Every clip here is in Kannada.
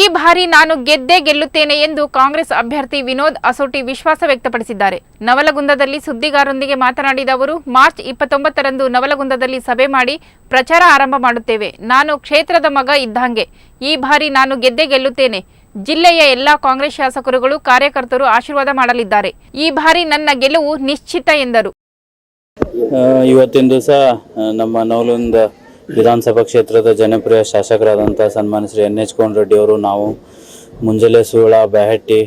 ಈ ಬಾರಿ ನಾನು ಗೆದ್ದೇ ಗೆಲ್ಲುತ್ತೇನೆ ಎಂದು ಕಾಂಗ್ರೆಸ್ ಅಭ್ಯರ್ಥಿ ವಿನೋದ್ ಅಸೋಟಿ ವಿಶ್ವಾಸ ವ್ಯಕ್ತಪಡಿಸಿದ್ದಾರೆ. ನವಲಗುಂದದಲ್ಲಿ ಸುದ್ದಿಗಾರರೊಂದಿಗೆ ಮಾತನಾಡಿದ ಅವರು, ಮಾರ್ಚ್ ಇಪ್ಪತ್ತೊಂಬತ್ತರಂದು ನವಲಗುಂದದಲ್ಲಿ ಸಭೆ ಮಾಡಿ ಪ್ರಚಾರ ಆರಂಭ ಮಾಡುತ್ತೇವೆ. ನಾನು ಕ್ಷೇತ್ರದ ಮಗ ಇದ್ದಂಗೆ. ಈ ಬಾರಿ ನಾನು ಗೆದ್ದೇ ಗೆಲ್ಲುತ್ತೇನೆ. ಜಿಲ್ಲೆಯ ಎಲ್ಲಾ ಕಾಂಗ್ರೆಸ್ ಶಾಸಕರುಗಳು, ಕಾರ್ಯಕರ್ತರು ಆಶೀರ್ವಾದ ಮಾಡಲಿದ್ದಾರೆ. ಈ ಬಾರಿ ನನ್ನ ಗೆಲುವು ನಿಶ್ಚಿತ ಎಂದರು. ಇವತ್ತಿನ ದಿವಸ ನಮ್ಮ ನವಲುಂದ ವಿಧಾನಸಭಾ ಕ್ಷೇತ್ರದ ಜನಪ್ರಿಯ ಶಾಸಕರಾದಂಥ ಸನ್ಮಾನ್ಯ ಶ್ರೀ ಎನ್ ಎಚ್ ಕೋನ್ ರೆಡ್ಡಿ ಅವರು, ನಾವು ಮುಂಜಾನೆ ಸೂಳ ಬ್ಯಾಹಟ್ಟಿ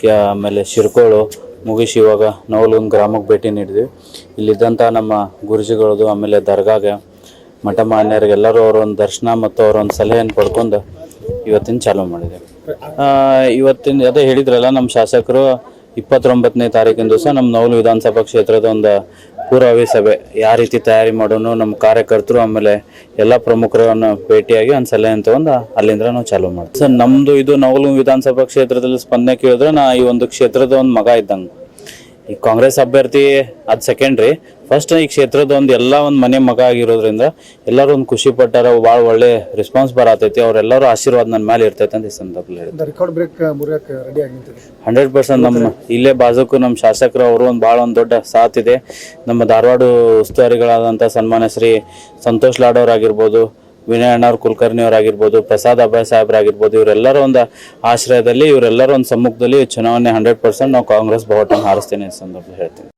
ಕೆ ಆಮೇಲೆ ಶಿರ್ಕೋಳು ಮುಗಿಸಿ ಇವಾಗ ನವಲುಂದ ಗ್ರಾಮಕ್ಕೆ ಭೇಟಿ ನೀಡಿದ್ವಿ. ಇಲ್ಲಿದ್ದಂಥ ನಮ್ಮ ಗುರುಜಿಗಳದು, ಆಮೇಲೆ ದರ್ಗಾಗೆ ಮಠ ಮಾನ್ಯರಿಗೆಲ್ಲರೂ ಒಂದು ದರ್ಶನ ಮತ್ತು ಅವರೊಂದು ಸಲಹೆಯನ್ನು ಪಡ್ಕೊಂಡು ಇವತ್ತಿನ ಚಾಲೂ ಮಾಡಿದೆ. ಇವತ್ತಿನ, ಅದೇ ಹೇಳಿದ್ರಲ್ಲ, ನಮ್ಮ ಶಾಸಕರು ಇಪ್ಪತ್ತೊಂಬತ್ತನೇ ತಾರೀಕಿನ ದಿವಸ ನಮ್ಮ ನವಲು ವಿಧಾನಸಭಾ ಕ್ಷೇತ್ರದ ಒಂದು ಪೂರ್ವಭಾವಿ ಸಭೆ. ಯಾವ ರೀತಿ ತಯಾರಿ ಮಾಡೋನು, ನಮ್ಮ ಕಾರ್ಯಕರ್ತರು ಆಮೇಲೆ ಎಲ್ಲ ಪ್ರಮುಖರನ್ನ ಭೇಟಿಯಾಗಿ ಒಂದು ಸಲಹೆ ಒಂದು ಅಲ್ಲಿಂದ ನಾವು ಚಾಲೂ ಮಾಡ್ತೀವಿ. ಸರ್ ನಮ್ಮದು ಇದು ನವಲು ವಿಧಾನಸಭಾ ಕ್ಷೇತ್ರದಲ್ಲಿ ಸ್ಪಂದನೆ ಕೇಳಿದ್ರೆ ನಾ ಈ ಒಂದು ಕ್ಷೇತ್ರದ ಒಂದು ಮಗ ಇದ್ದಂಗೆ. ಈ ಕಾಂಗ್ರೆಸ್ ಅಭ್ಯರ್ಥಿ ಅದು ಸೆಕೆಂಡ್ರಿ ಫಸ್ಟ್ ಈ ಕ್ಷೇತ್ರದ ಒಂದು ಎಲ್ಲ ಒಂದು ಮನೆ ಮಗ ಆಗಿರೋದ್ರಿಂದ ಎಲ್ಲರೂ ಒಂದು ಖುಷಿ ಪಟ್ಟಾರ ಭಾಳ ಒಳ್ಳೆ ರೆಸ್ಪಾನ್ಸ್ ಬರತೈತಿ ಅವರೆಲ್ಲರೂ ಆಶೀರ್ವಾದ ನನ್ನ ಮೇಲೆ ಇರ್ತೈತೆ ಅಂತ ಈ ಸಂದರ್ಭದಲ್ಲಿ ಹೇಳಿದ್ರು. ರೆಕಾರ್ಡ್ ಬ್ರೇಕ್ ಮುರಿಯಕ್ಕೆ ರೆಡಿ ಆಗಿ ನಿಂತಿದೆ ಹಂಡ್ರೆಡ್ ಪರ್ಸೆಂಟ್ ನಮ್ಮ ಇಲ್ಲೇ ಬಾಜುಕು ನಮ್ಮ ಶಾಸಕರು ಅವರು ಒಂದು ಭಾಳ ಒಂದು ದೊಡ್ಡ ಸಾಥ್ ಇದೆ. ನಮ್ಮ ಧಾರವಾಡ ಉಸ್ತುವಾರಿಗಳಾದಂಥ ಸನ್ಮಾನ್ಯ ಶ್ರೀ ಸಂತೋಷ್ ಲಾಡ್ ಅವರಾಗಿರ್ಬೋದು ವಿನಯ್ ಅಣ್ಣವ್ರ ಕುಲಕರ್ಣಿ ಅವರಾಗಿರ್ಬೋದು ಪ್ರಸಾದ್ ಅಭಯ ಸಾಹೇಬ್ರಾಗಿರ್ಬೋದು, ಇವರೆಲ್ಲರ ಒಂದು ಆಶ್ರಯದಲ್ಲಿ, ಇವರೆಲ್ಲರ ಒಂದು ಸಮ್ಮುಖದಲ್ಲಿ ಚುನಾವಣೆ ಹಂಡ್ರೆಡ್ ಪರ್ಸೆಂಟ್ ನಾವು ಕಾಂಗ್ರೆಸ್ ಬಹುಮತ ಹಾರಿಸ್ತೇನೆ ಸಂದರ್ಭ ಹೇಳ್ತೀನಿ.